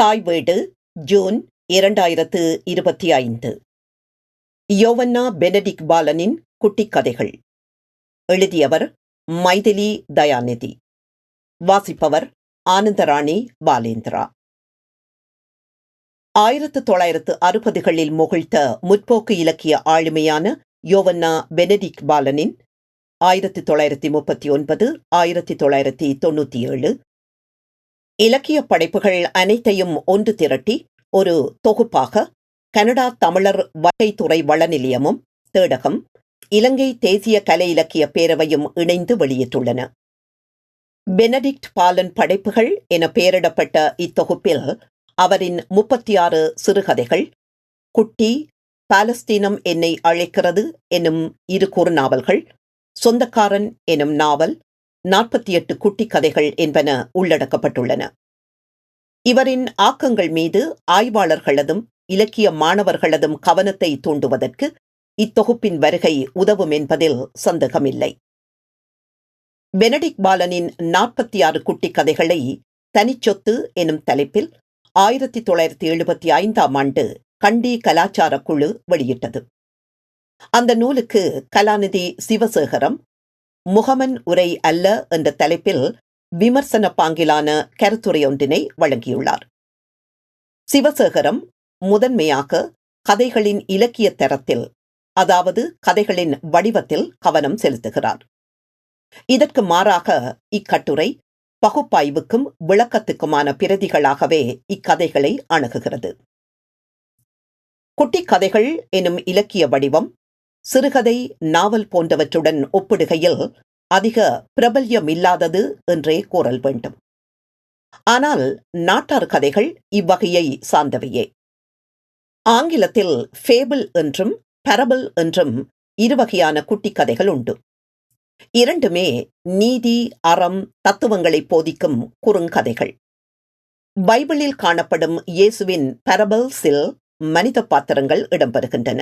தாய் வீடு ஜூன் இரண்டாயிரத்து இருபத்தி ஐந்து. யோவன்னா பெனடிக் பாலனின் குட்டிக் கதைகள் எழுதியவர் மைதிலி தயாநிதி. வாசிப்பவர் ஆனந்தராணி பாலேந்திரா. ஆயிரத்து தொள்ளாயிரத்து அறுபதுகளில் முகிழ்த்த முற்போக்கு இலக்கிய ஆளுமையான யோவன்னா பெனடிக் பாலனின் ஆயிரத்தி தொள்ளாயிரத்தி முப்பத்தி ஒன்பது ஆயிரத்தி தொள்ளாயிரத்தி தொண்ணூத்தி ஏழு இலக்கிய படைப்புகள் அனைத்தையும் ஒன்று திரட்டி ஒரு தொகுப்பாக கனடா தமிழர் வகைத்துறை வளநிலையமும் தேடகம் இலங்கை தேசிய கலை இலக்கிய பேரவையும் இணைந்து வெளியிட்டுள்ளன. பெனடிக்ட் பாலன் படைப்புகள் என பெயரிடப்பட்ட இத்தொகுப்பில் அவரின் முப்பத்தி ஆறு சிறுகதைகள் குட்டி பாலஸ்தீனம் என்னை அழைக்கிறது எனும் இரு குறுநாவல்கள் சொந்தக்காரன் எனும் நாவல் நாற்பத்தி எட்டு குட்டி கதைகள் என்பன உள்ளடக்கப்பட்டுள்ளன. இவரின் ஆக்கங்கள் மீது ஆய்வாளர்களதும் இலக்கிய மாணவர்களதும் கவனத்தை தூண்டுவதற்கு இத்தொகுப்பின் வருகை உதவும் என்பதில் சந்தேகமில்லை. பெனடிக் பாலனின் நாற்பத்தி ஆறு குட்டி கதைகளை தனிச்சொத்து எனும் தலைப்பில் ஆயிரத்தி தொள்ளாயிரத்தி எழுபத்தி ஐந்தாம் ஆண்டு கண்டி கலாச்சார குழு வெளியிட்டது. அந்த நூலுக்கு கலாநிதி சிவசேகரம் முகமன் உரை அல்ல என்ற தலைப்பில் விமர்சன பாங்கிலான கருத்துரையொன்றினை வழங்கியுள்ளார். சிவசேகரம் முதன்மையாக கதைகளின் இலக்கிய தரத்தில் அதாவது கதைகளின் வடிவத்தில் கவனம் செலுத்துகிறார். இதற்கு மாறாக இக்கட்டுரை பகுப்பாய்வுக்கும் விளக்கத்துக்குமான பிரதிகளாகவே இக்கதைகளை அணுகுகிறது. குட்டிக் கதைகள் எனும் இலக்கிய வடிவம் சிறுகதை நாவல் போன்றவற்றுடன் ஒப்பிடுகையில் அதிக பிரபல்யமில்லாதது என்றே கூறல் வேண்டும். ஆனால் நாட்டார் கதைகள் இவ்வகையை சார்ந்தவையே. ஆங்கிலத்தில் ஃபேபிள் என்றும் பரபிள் என்றும் இருவகையான குட்டிக் கதைகள் உண்டு. இரண்டுமே நீதி அறம் தத்துவங்களை போதிக்கும் குறுங்கதைகள். பைபிளில் காணப்படும் இயேசுவின் பரபல்ஸில் மனித பாத்திரங்கள் இடம்பெறுகின்றன.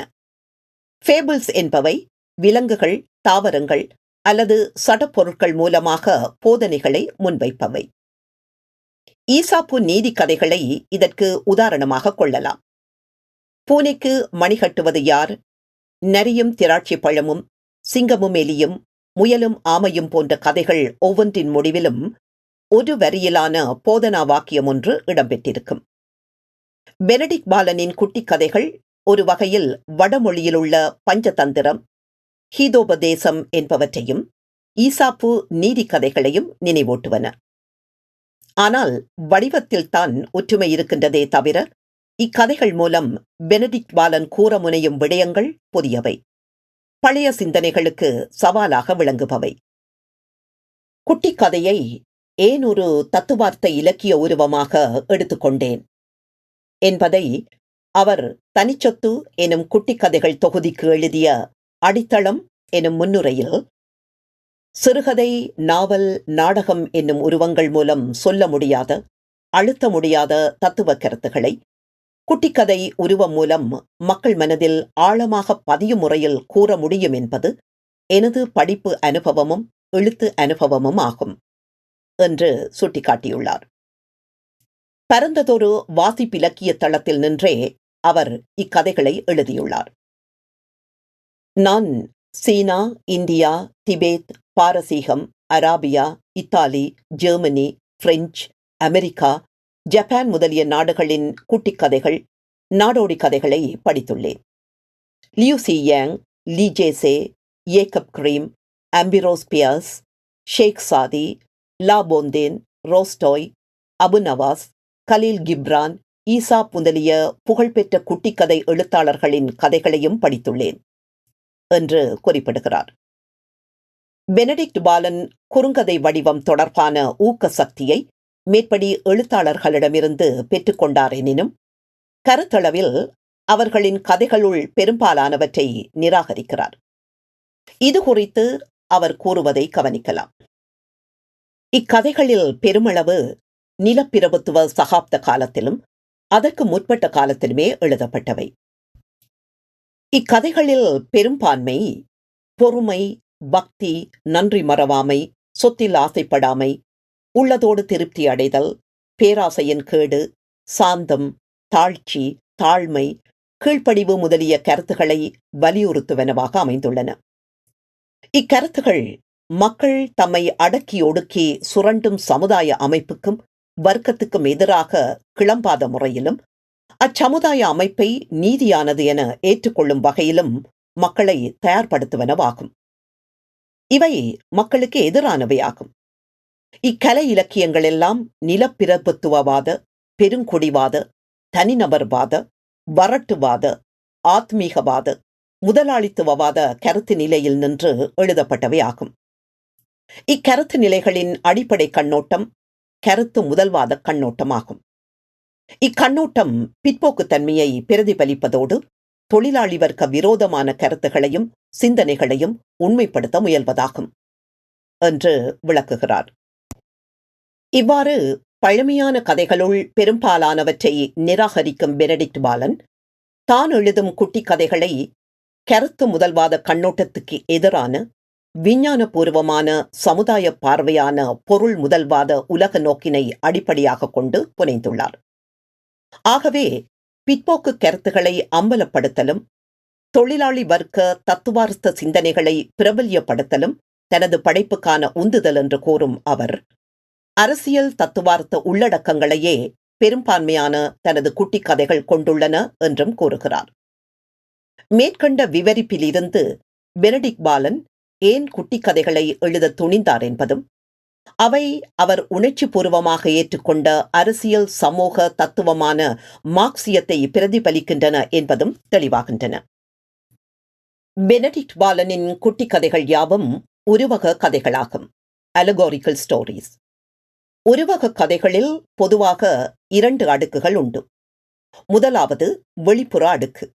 ஃபேபிள்ஸ் என்பவை விலங்குகள் தாவரங்கள் அல்லது சடப்பொருட்கள் மூலமாக போதனைகளை முன்வைப்பவை. ஈசாப்பு நீதி கதைகளை இதற்கு உதாரணமாக கொள்ளலாம். பூனைக்கு மணி கட்டுவது யார்? நரியும் திராட்சை பழமும் சிங்கமும் எலியும் முயலும் ஆமையும் போன்ற கதைகள் ஒவ்வொன்றின் முடிவிலும் ஒரு வரியிலான போதனா வாக்கியம் ஒன்று இடம்பெற்றிருக்கும். பெனடிக் பாலனின் குட்டிக் கதைகள் ஒரு வகையில் வடமொழியில் உள்ள பஞ்சதந்திரம் ஹீதோபதேசம் என்பவற்றையும் ஈசாப்பு நீதி கதைகளையும் நினைவூட்டுவன. ஆனால் வடிவத்தில் தான் ஒற்றுமை இருக்கின்றதே தவிர இக்கதைகள் மூலம் பெனடிக்ட் பாலன் கூற முனையும் விடயங்கள் புதியவை. பழைய சிந்தனைகளுக்கு சவாலாக விளங்குபவை. குட்டிக் கதையை ஏன் ஒரு தத்துவார்த்த இலக்கிய உருவமாக எடுத்துக்கொண்டேன்? என்பதை அவர் தனிச்சொத்து எனும் குட்டிக் கதைகள் தொகுதிக்கு எழுதிய அடித்தளம் எனும் முன்னுரையில் சிறுகதை நாவல் நாடகம் என்னும் உருவங்கள் மூலம் சொல்ல முடியாத அழுத்த முடியாத தத்துவ கருத்துக்களை குட்டிக்கதை உருவம் மூலம் மக்கள் மனதில் ஆழமாக பதியும் முறையில் கூற முடியும் என்பது எனது படிப்பு அனுபவமும் எழுத்து அனுபவமும் ஆகும் என்று சுட்டிக்காட்டியுள்ளார். பரந்ததொரு வாசிப்பிலக்கிய தளத்தில் நின்றே அவர் இக்கதைகளை எழுதியுள்ளார். நான் சீனா India Tibet பாரசீகம் Arabia Italy Germany French America Japan முதலிய நாடுகளின் குட்டிக் கதைகள் நாடோடி கதைகளை படித்துள்ளேன். லியூசி யாங் லீஜேசே Jacob Jacob Grimm Ambrose Bierce Sheikh Saadi La Fontaine ரோஸ்டாய் Abu Nawaz Khaleel Gibran ஈசா முதலிய புகழ்பெற்ற குட்டிக்கதை எழுத்தாளர்களின் கதைகளையும் படித்துள்ளேன் என்று குறிப்பிடுகிறார். பெனடிக்ட் பாலன் குறுங்கதை வடிவம் தொடர்பான ஊக்க சக்தியை மேற்படி எழுத்தாளர்களிடமிருந்து பெற்றுக்கொண்டார் எனினும் கருத்தளவில் அவர்களின் கதைகளுள் பெரும்பாலானவற்றை நிராகரிக்கிறார். இது குறித்து அவர் கூறுவதை கவனிக்கலாம். இக்கதைகளில் பெருமளவு நிலப்பிரபுத்துவ சகாப்த காலத்திலும் அதற்கு முற்பட்ட காலத்திலுமே எழுதப்பட்டவை. இக்கதைகளில் பெரும்பான்மை பொறுமை பக்தி நன்றி மறவாமை சொத்தில் ஆசைப்படாமை உள்ளதோடு திருப்தி அடைதல் பேராசையின் கேடு சாந்தம் தாழ்ச்சி தாழ்மை கீழ்ப்படிவு முதலிய கருத்துக்களை வலியுறுத்துவனவாக அமைந்துள்ளன. இக்கருத்துகள் மக்கள் தம்மை அடக்கி ஒடுக்கி சுரண்டும் சமுதாய அமைப்புக்கும் வர்க்கத்துக்கும் எதிராக கிளம்பாத முறையிலும் அச்சமுதாய அமைப்பை நீதியானது என ஏற்றுக்கொள்ளும் வகையிலும் மக்களை தயார்படுத்துவனவாகும். இவை மக்களுக்கு எதிரானவையாகும். இக்கலை இலக்கியங்கள் எல்லாம் நிலப்பிரபுத்துவவாத பெருங்குடிவாத தனிநபர்வாத வரட்டுவாத ஆத்மீகவாத முதலாளித்துவவாத கருத்து நிலையில் நின்று எழுதப்பட்டவை ஆகும் இக்கருத்து நிலைகளின் அடிப்படை கண்ணோட்டம் கருத்து முதல்வாத கண்ணோட்டமாகும். இக்கண்ணோட்டம் பிற்போக்குத்தன்மையை பிரதிபலிப்பதோடு தொழிலாளி வர்க்க விரோதமான கருத்துகளையும் சிந்தனைகளையும் உண்மைப்படுத்த முயல்வதாகும் என்று விளக்குகிறார். இவ்வாறு பழமையான கதைகளுள் பெரும்பாலானவற்றை நிராகரிக்கும் பெனடிக்ட் பாலன் தான் எழுதும் குட்டி கதைகளை கருத்து முதல்வாத கண்ணோட்டத்துக்கு எதிரான விஞ்ஞானபூர்வமான சமுதாய பார்வையான பொருள் முதல்வாத உலக நோக்கினை அடிப்படையாக கொண்டு புனைந்துள்ளார். ஆகவே பிற்போக்கு கருத்துக்களை அம்பலப்படுத்தலும் தொழிலாளி வர்க்க தத்துவார்த்த சிந்தனைகளை பிரபல்யப்படுத்தலும் தனது படைப்புக்கான உந்துதல் என்று கூறும் அவர் அரசியல் தத்துவார்த்த உள்ளடக்கங்களையே பெரும்பான்மையான தனது குட்டிக் கதைகள் கொண்டுள்ளன என்றும் கூறுகிறார். மேற்கண்ட விவரிப்பிலிருந்து பெனடிக் பாலன் ஏன் குட்டி கதைகளை எழுத துணிந்தார் என்பதும் அவை அவர் உணர்ச்சி பூர்வமாக ஏற்றுக்கொண்ட அரசியல் சமூக தத்துவமான மார்க்சியத்தை பிரதிபலிக்கின்றன என்பதும் தெளிவாகின்றன. பெனடிக்ட் பாலனின் குட்டி கதைகள் யாவும் உருவக கதைகளாகும். அலகோரிக்கல் ஸ்டோரிஸ் உருவக கதைகளில் பொதுவாக இரண்டு அடுக்குகள் உண்டு. முதலாவது வெளிப்புற அடுக்கு.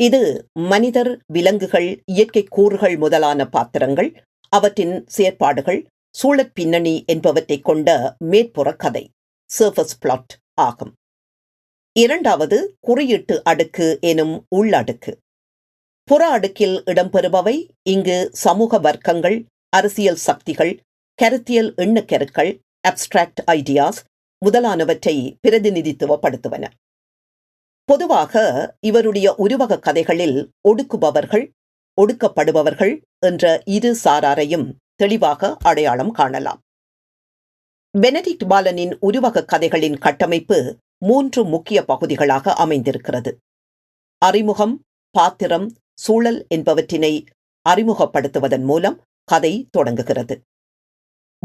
இது மனிதர் விலங்குகள் இயற்கை கூறுகள் முதலான பாத்திரங்கள் அவற்றின் செயற்பாடுகள் சூழற் பின்னணி என்பவற்றை கொண்ட மேற்புற கதை சர்ஃபஸ் பிளாட் ஆகும். இரண்டாவது குறியீட்டு அடுக்கு எனும் உள்ளடுக்கு புற அடுக்கில் இடம்பெறுபவை இங்கு சமூக வர்க்கங்கள் அரசியல் சக்திகள் கருத்தியல் எண்ணக்கருக்கள் அப்டிராக்ட் ஐடியாஸ் முதலானவற்றை பிரதிநிதித்துவப்படுத்துவன. பொதுவாக இவருடைய உருவக கதைகளில் ஒடுக்குபவர்கள் ஒடுக்கப்படுபவர்கள் என்ற இரு சாராரையும் தெளிவாக அடையாளம் காணலாம். பெனடிக்ட் பாலனின் உருவக கதைகளின் கட்டமைப்பு மூன்று முக்கிய பகுதிகளாக அமைந்திருக்கிறது. அறிமுகம் பாத்திரம் சூழல் என்பவற்றினை அறிமுகப்படுத்துவதன் மூலம் கதை தொடங்குகிறது.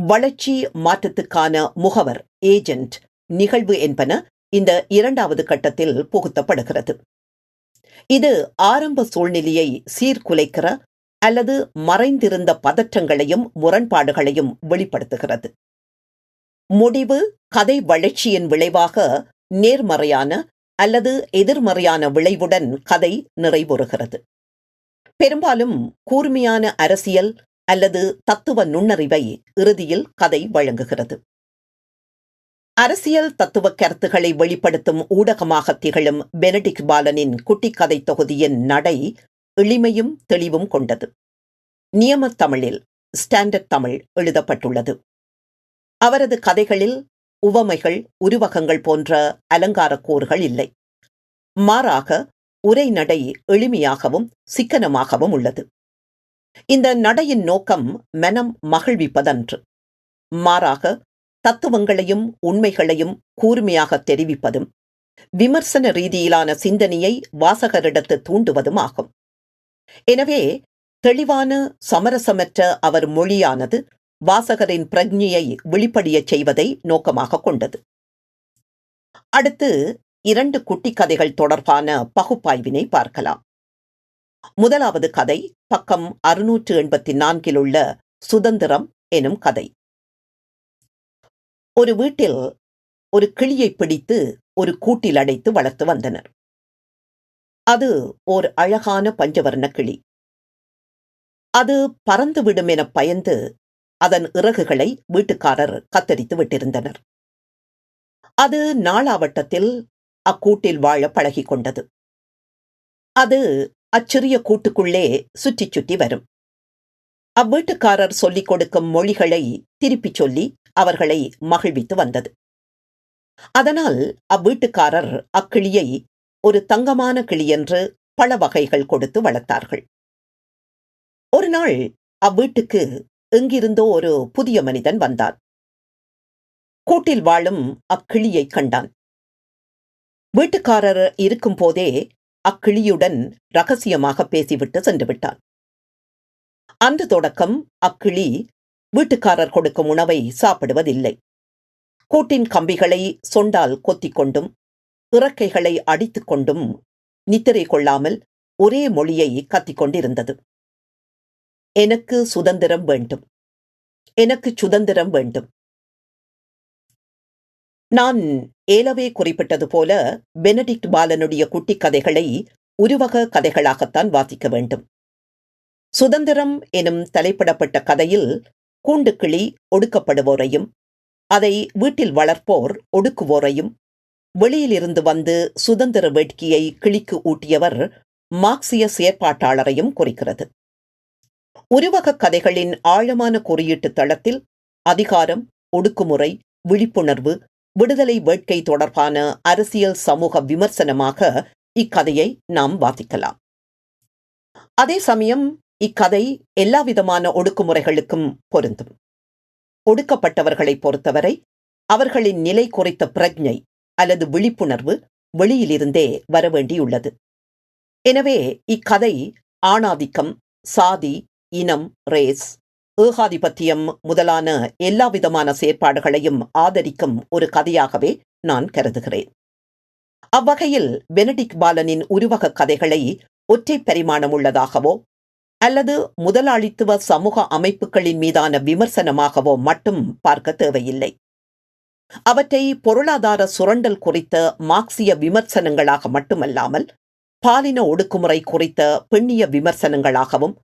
வளர்ச்சி மாற்றத்துக்கான முகவர் ஏஜென்ட் நிகழ்வு என்பன இந்த இரண்டாவது கட்டத்தில் புகுத்தப்படுகிறது. இது ஆரம்ப சூழ்நிலையை சீர்குலைக்கிற அல்லது மறைந்திருந்த பதற்றங்களையும் முரண்பாடுகளையும் வெளிப்படுத்துகிறது. முடிவு கதை வளர்ச்சியின் விளைவாக நேர்மறையான அல்லது எதிர்மறையான விளைவுடன் கதை நிறைவுறுகிறது. பெரும்பாலும் கூர்மையான அரசியல் அல்லது தத்துவ நுண்ணறிவை இறுதியில் கதை வழங்குகிறது. அரசியல் தத்துவ கருத்துக்களை வெளிப்படுத்தும் ஊடகமாக திகழும் பெனடிக் பாலனின் குட்டிக்கதை தொகுதியின் நடை எளிமையும் தெளிவும் கொண்டது. நியம தமிழில் ஸ்டாண்டர்ட் தமிழ் எழுதப்பட்டுள்ளது. அவரது கதைகளில் உவமைகள் உருவகங்கள் போன்ற அலங்கார கூறுகள் இல்லை. மாறாக உரைநடை எளிமையாகவும் சிக்கனமாகவும் உள்ளது. இந்த நடையின் நோக்கம் மனம் மகிழ்விப்பதன்று. மாறாக தத்துவங்களையும் உண்மைகளையும் கூர்மையாக தெரிவிப்பதும் விமர்சன ரீதியிலான சிந்தனையை வாசகரிடத்து தூண்டுவதும் ஆகும் எனவே தெளிவான சமரசமற்ற அவர் மொழியானது வாசகரின் பிரஜையை வெளிப்படையச் செய்வதை நோக்கமாக கொண்டது. அடுத்து இரண்டு குட்டி கதைகள் தொடர்பான பகுப்பாய்வினை பார்க்கலாம். முதலாவது கதை பக்கம் அறுநூற்று எண்பத்தி நான்கில் உள்ள சுதந்திரம் எனும் கதை. ஒரு வீட்டில் ஒரு கிளியை பிடித்து ஒரு கூட்டில் அடைத்து வளர்த்து வந்தனர். அது ஓர் அழகான பஞ்சவர்ண கிளி. அது பறந்துவிடும் என பயந்து அதன் இறகுகளை வீட்டுக்காரர் கத்தரித்து விட்டிருந்தனர். அது நாளாவட்டத்தில் அக்கூட்டில் வாழ பழகிக் கொண்டது. அது அச்சிறிய கூட்டுக்குள்ளே சுற்றி சுற்றி வரும். அவ்வீட்டுக்காரர் சொல்லிக் கொடுக்கும் மொழிகளை திருப்பிச் சொல்லி அவர்களை மகிழ்வித்து வந்தது. அதனால் அவ்வீட்டுக்காரர் அக்கிளியை ஒரு தங்கமான கிளியென்று பல வகைகள் கொடுத்து வளர்த்தார்கள். ஒரு நாள் அவ்வீட்டுக்கு எங்கிருந்தோ ஒரு புதிய மனிதன் வந்தான். கூட்டில் வாழும் அக்கிளியை கண்டான். வீட்டுக்காரர் இருக்கும் போதே அக்கிளியுடன் ரகசியமாக பேசிவிட்டு சென்று விட்டான். அன்று தொடக்கம் அக்கிளி வீட்டுக்காரர் கொடுக்கும் உணவை சாப்பிடுவதில்லை. கூட்டின் கம்பிகளை சொண்டால் கொத்திக் கொண்டும் இறக்கைகளை அடித்துக் கொண்டும் நித்திரை கொள்ளாமல் ஒரே மொழியை கத்திக் கொண்டிருந்தது. எனக்கு சுதந்திரம் வேண்டும். எனக்கு சுதந்திரம் வேண்டும். நான் ஏலவே குறிப்பிட்டது போல பெனடிக்ட் பாலனுடைய குட்டி கதைகளை உருவக கதைகளாகத்தான் வாசிக்க வேண்டும். சுதந்திரம் எனும் தலைப்பிடப்பட்ட கதையில் கூண்டுக்கிளி ஒடுக்கப்படுவோரையும் அதை வீட்டில் வளர்ப்போர் ஒடுக்குவோரையும் வெளியிலிருந்து வந்து சுதந்திர வேட்கையை கிளிக்கு ஊட்டியவர் மார்க்சிய செயற்பாட்டாளரையும் குறிக்கிறது. உருவக கதைகளின் ஆழமான குறியீட்டு தளத்தில் அதிகாரம் ஒடுக்குமுறை விழிப்புணர்வு விடுதலை வேட்கை தொடர்பான அரசியல் சமூக விமர்சனமாக இக்கதையை நாம் வாசிக்கலாம். அதே சமயம் இக்கதை எல்லா விதமான ஒடுக்குமுறைகளுக்கும் பொருந்தும். ஒடுக்கப்பட்டவர்களை பொறுத்தவரை அவர்களின் நிலை குறித்த பிரஜை அல்லது விழிப்புணர்வு வெளியிலிருந்தே வரவேண்டியுள்ளது. எனவே இக்கதை ஆணாதிக்கம் சாதி இனம் ரேஸ் ஏகாதிபத்தியம் முதலான எல்லா விதமான செயற்பாடுகளையும் ஆதரிக்கும் ஒரு கதையாகவே நான் கருதுகிறேன். அவ்வகையில் பெனடிக் பாலனின் உருவக கதைகளை ஒற்றை பரிமாணம் உள்ளதாகவோ அல்லது முதலாளித்துவ சமூக அமைப்புகளின் மீதான விமர்சனமாகவோ மட்டும் பார்க்க தேவையில்லை. அவற்றை பொருளாதார சுரண்டல் குறித்த மார்க்சிய விமர்சனங்களாக மட்டுமல்லாமல் பாலின ஒடுக்குமுறை குறித்த பெண்ணிய விமர்சனங்களாகவும்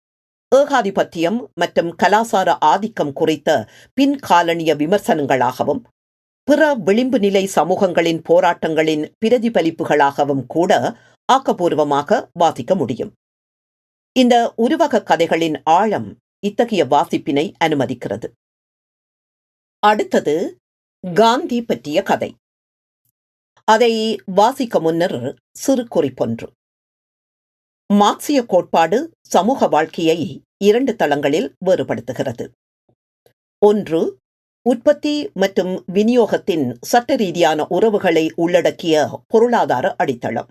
ஏகாதிபத்தியம் மற்றும் கலாசார ஆதிக்கம் குறித்த பின்காலனிய விமர்சனங்களாகவும் பிற விளிம்பு நிலை சமூகங்களின் போராட்டங்களின் பிரதிபலிப்புகளாகவும் கூட ஆக்கப்பூர்வமாக வாதிக்க முடியும். இந்த உருவக கதைகளின் ஆழம் இத்தகைய வாசிப்பினை அனுமதிக்கிறது. அடுத்தது காந்தி பற்றிய கதை. அதை வாசிக்க முன்னர் சிறு குறிப்பொன்று. மார்க்சிய கோட்பாடு சமூக வாழ்க்கையை இரண்டு தளங்களில் வேறுபடுத்துகிறது. ஒன்று உற்பத்தி மற்றும் விநியோகத்தின் சட்ட ரீதியான உறவுகளை உள்ளடக்கிய பொருளாதார அடித்தளம்.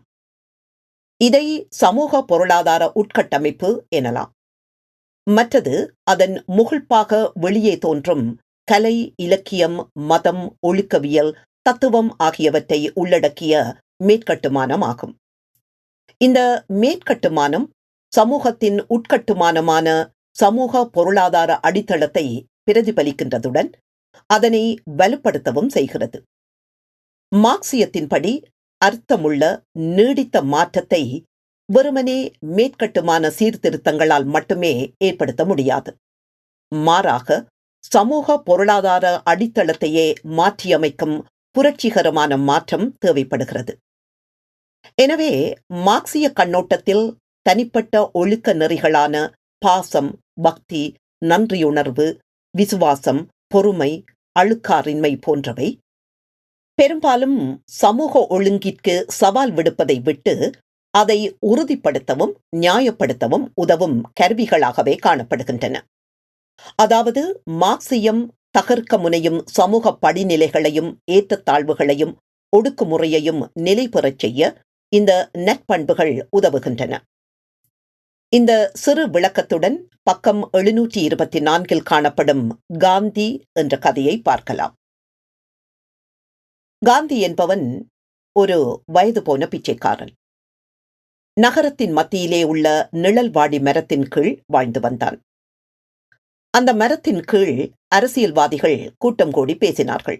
இதை சமூக பொருளாதார உட்கட்டமைப்பு எனலாம். மற்றது அதன் முகிழ்ப்பாக வெளியே தோன்றும் கலை இலக்கியம் மதம் ஒழுக்கவியல் தத்துவம் ஆகியவற்றை உள்ளடக்கிய மேற்கட்டுமானம் ஆகும் இந்த மேற்கட்டுமானம் சமூகத்தின் உட்கட்டுமானமான சமூக பொருளாதார அடித்தளத்தை பிரதிபலிக்கின்றதுடன் அதனை வலுப்படுத்தவும் செய்கிறது. மார்க்சியத்தின்படி அர்த்தமுள்ள நீடித்த மாற்றத்தை வெறுமனே மேற்கட்டுமான சீர்திருத்தங்களால் மட்டுமே ஏற்படுத்த முடியாது. மாறாக சமூக பொருளாதார அடித்தளத்தையே மாற்றியமைக்கும் புரட்சிகரமான மாற்றம் தேவைப்படுகிறது. எனவே மார்க்சிய கண்ணோட்டத்தில் தனிப்பட்ட ஒழுக்க நெறிகளான பாசம் பக்தி நன்றியுணர்வு விசுவாசம் பொறுமை அழுக்காரின்மை போன்றவை பெரும்பாலும் சமூக ஒழுங்கிற்கு சவால் விடுப்பதை விட்டு அதை உறுதிப்படுத்தவும் நியாயப்படுத்தவும் உதவும் கருவிகளாகவே காணப்படுகின்றன. அதாவது மார்க்சியம் தகர்க்க முனையும் சமூக படிநிலைகளையும் ஏற்றத்தாழ்வுகளையும் ஒடுக்குமுறையையும் நிலைபெறச் செய்ய இந்த நற்பண்புகள் உதவுகின்றன. இந்த சிறு விளக்கத்துடன் பக்கம் எழுநூற்றி இருபத்தி நான்கில் காணப்படும் காந்தி என்ற கதையை பார்க்கலாம். காந்தி என்பவன் ஒரு வயது போன பிச்சைக்காரன். நகரத்தின் மத்தியிலே உள்ள நிழல்வாடி மரத்தின் கீழ் வாழ்ந்து வந்தான். அந்த மரத்தின் கீழ் அரசியல்வாதிகள் கூட்டம் கூடி பேசினார்கள்.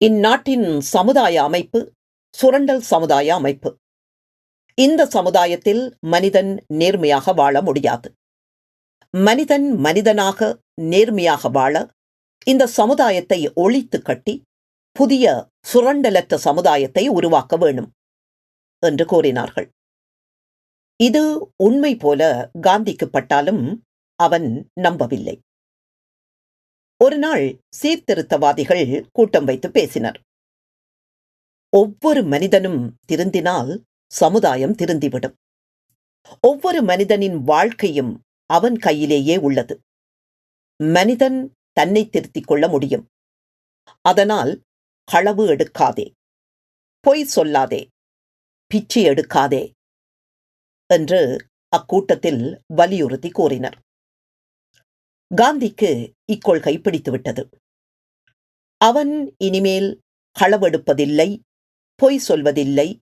இந்நாட்டின் சமுதாய அமைப்பு சுரண்டல் சமுதாய அமைப்பு. இந்த சமுதாயத்தில் மனிதன் நேர்மையாக வாழ முடியாது. மனிதன் மனிதனாக நேர்மையாக வாழ இந்த சமுதாயத்தை ஒழித்து கட்டி புதிய சுரண்டலற்ற சமுதாயத்தை உருவாக்க வேணும் என்று கூறினார்கள். இது உண்மை போல காந்திக்கு பட்டாலும் அவன் நம்பவில்லை. ஒரு நாள் சீர்திருத்தவாதிகள் கூட்டம் வைத்து பேசினர். ஒவ்வொரு மனிதனும் திருந்தினால் சமுதாயம் திருந்திவிடும். ஒவ்வொரு மனிதனின் வாழ்க்கையும் அவன் கையிலேயே உள்ளது. மனிதன் தன்னை திருத்திக் கொள்ள முடியும். அதனால் களவு எடுக்காதே. பொய் சொல்லாதே. பிச்சை எடுக்காதே. என்று அக்கூட்டத்தில் வலியுறுத்தி கூறினர். காந்திக்கு இக்கொள்கை பிடித்துவிட்டது. அவன் இனிமேல் களவெடுப்பதில்லை பொய் சொல்வதில்லை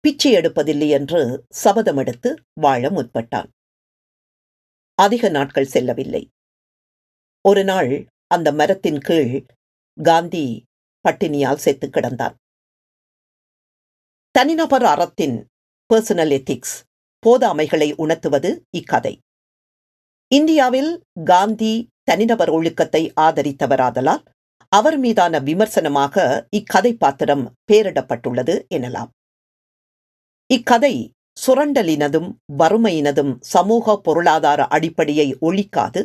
பிச்சை எடுப்பதில்லை என்று சபதம் எடுத்து வாழ முற்பட்டான். அதிக நாட்கள் செல்லவில்லை. ஒரு நாள் அந்த மரத்தின் கீழ் காந்தி பட்டினியால் செத்து கிடந்தான். தனிநபர் அறத்தின் பர்சனல் எத்திக்ஸ் போதாமைகளை உணர்த்துவது இக்கதை. இந்தியாவில் காந்தி தனிநபர் ஒழுக்கத்தை ஆதரித்தவராதலால் அவர் மீதான விமர்சனமாக இக்கதை பாத்திரம் பெயரிடப்பட்டுள்ளது எனலாம். இக்கதை சுரண்டலினதும் வறுமையினதும் சமூக பொருளாதார அடிப்படையை ஒழிக்காது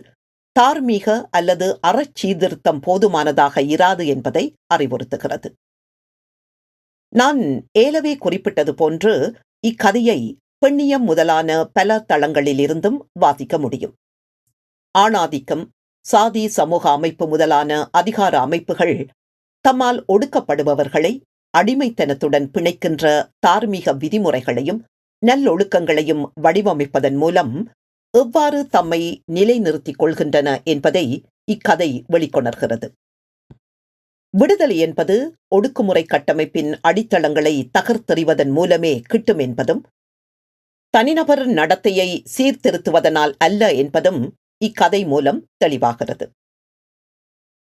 தார்மீக அல்லது அறச்சீர்திருத்தம் போதுமானதாக இராது என்பதை அறிவுறுத்துகிறது. நான் ஏலவே குறிப்பிட்டது போன்று இக்கதையை பெண்ணியம் முதலான பல தளங்களிலிருந்தும் வாசிக்க முடியும். ஆணாதிக்கம் சாதி சமூக அமைப்பு முதலான அதிகார அமைப்புகள் தம்மால் ஒடுக்கப்படுபவர்களை அடிமைத்தனத்துடன் பிணைக்கின்ற தார்மீக விதிமுறைகளையும் நல்லொழுக்கங்களையும் வடிவமைப்பதன் மூலம் எவ்வாறு தம்மை நிலைநிறுத்திக் கொள்கின்றன என்பதை இக்கதை வெளிக்கொணர்கிறது. விடுதலை என்பது ஒடுக்குமுறை கட்டமைப்பின் அடித்தளங்களை தகர்த்தெறிவதன் மூலமே கிட்டும் என்பதும் தனிநபர் நடத்தையை சீர்திருத்துவதனால் அல்ல என்பதும் இக்கதை மூலம் தெளிவாகிறது.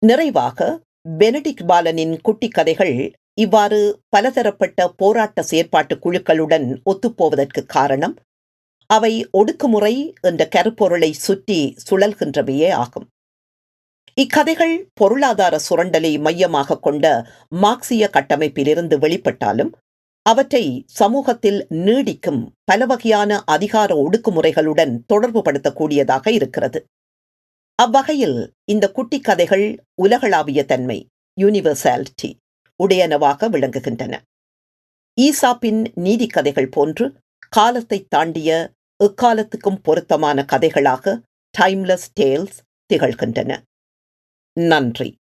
நிறைவாக பெனடிக் பாலனின் குட்டி கதைகள் இவ்வாறு பலதரப்பட்ட போராட்ட செயற்பாட்டு குழுக்களுடன் ஒத்துப்போவதற்கு காரணம் அவை ஒடுக்குமுறை என்ற கருப்பொருளை சுற்றி சுழல்கின்றவையே ஆகும். இக்கதைகள் பொருளாதார சுரண்டலை மையமாக கொண்ட மார்க்சிய கட்டமைப்பிலிருந்து வெளிப்பட்டாலும் அவற்றை சமூகத்தில் நீடிக்கும் பல வகையான அதிகார ஒடுக்குமுறைகளுடன் தொடர்பு படுத்தக்கூடியதாக இருக்கிறது. அவ்வகையில் இந்த குட்டி கதைகள் உலகளாவிய தன்மை யூனிவர்சாலிட்டி உடையனவாக விளங்குகின்றன. ஈசாப்பின் நீதிக்கதைகள் போன்று காலத்தை தாண்டிய எக்காலத்துக்கும் பொருத்தமான கதைகளாக டைம்லெஸ் டேல்ஸ் திகழ்கின்றன. நன்றி.